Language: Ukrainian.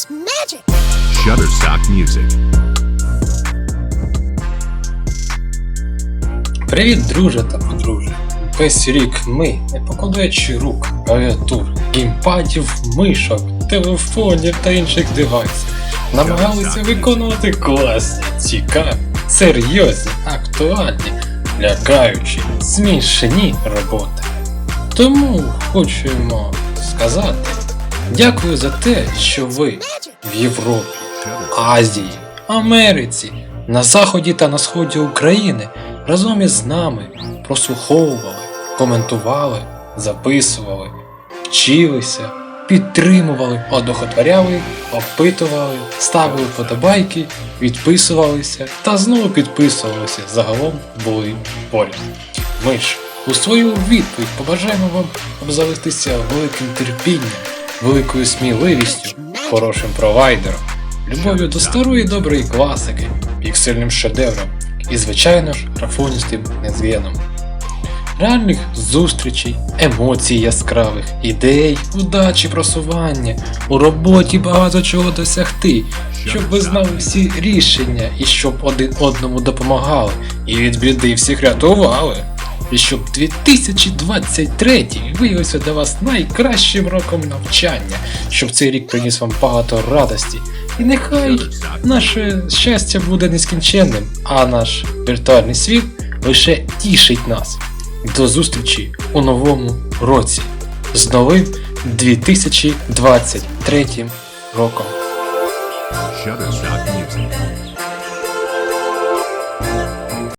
It's magic. Shutterstock Music. Привіт, друже та подружжя. Весь рік ми, не покладаючи рук, клавіатур, геймпадів, мишок, телефонів та інших девайсів, намагалися виконувати класні, цікаві, серйозні, актуальні, лякаючі, смішні роботи. Тому хочемо сказати дякую за те, що ви в Європі, Азії, Америці, на заході та на сході України разом із нами прослуховували, коментували, записували, вчилися, підтримували, одохотворяли, опитували, ставили вподобайки, відписувалися та знову підписувалися. Загалом були поряд. Ми ж у свою відповідь побажаємо вам обзавестися великим терпінням, великою сміливістю, хорошим провайдером, любов'ю до старої доброї класики, піксельним шедевром і, звичайно ж, графоністим незгеном. Реальних зустрічей, емоцій яскравих, ідей, удачі, просування, у роботі багато чого досягти, щоб ви знали всі рішення і щоб один одному допомагали, і від біди всіх рятували. І щоб 2023 виявився для вас найкращим роком навчання, щоб цей рік приніс вам багато радості. І нехай наше щастя буде нескінченним, а наш віртуальний світ лише тішить нас. До зустрічі у новому році з новим 2023 роком.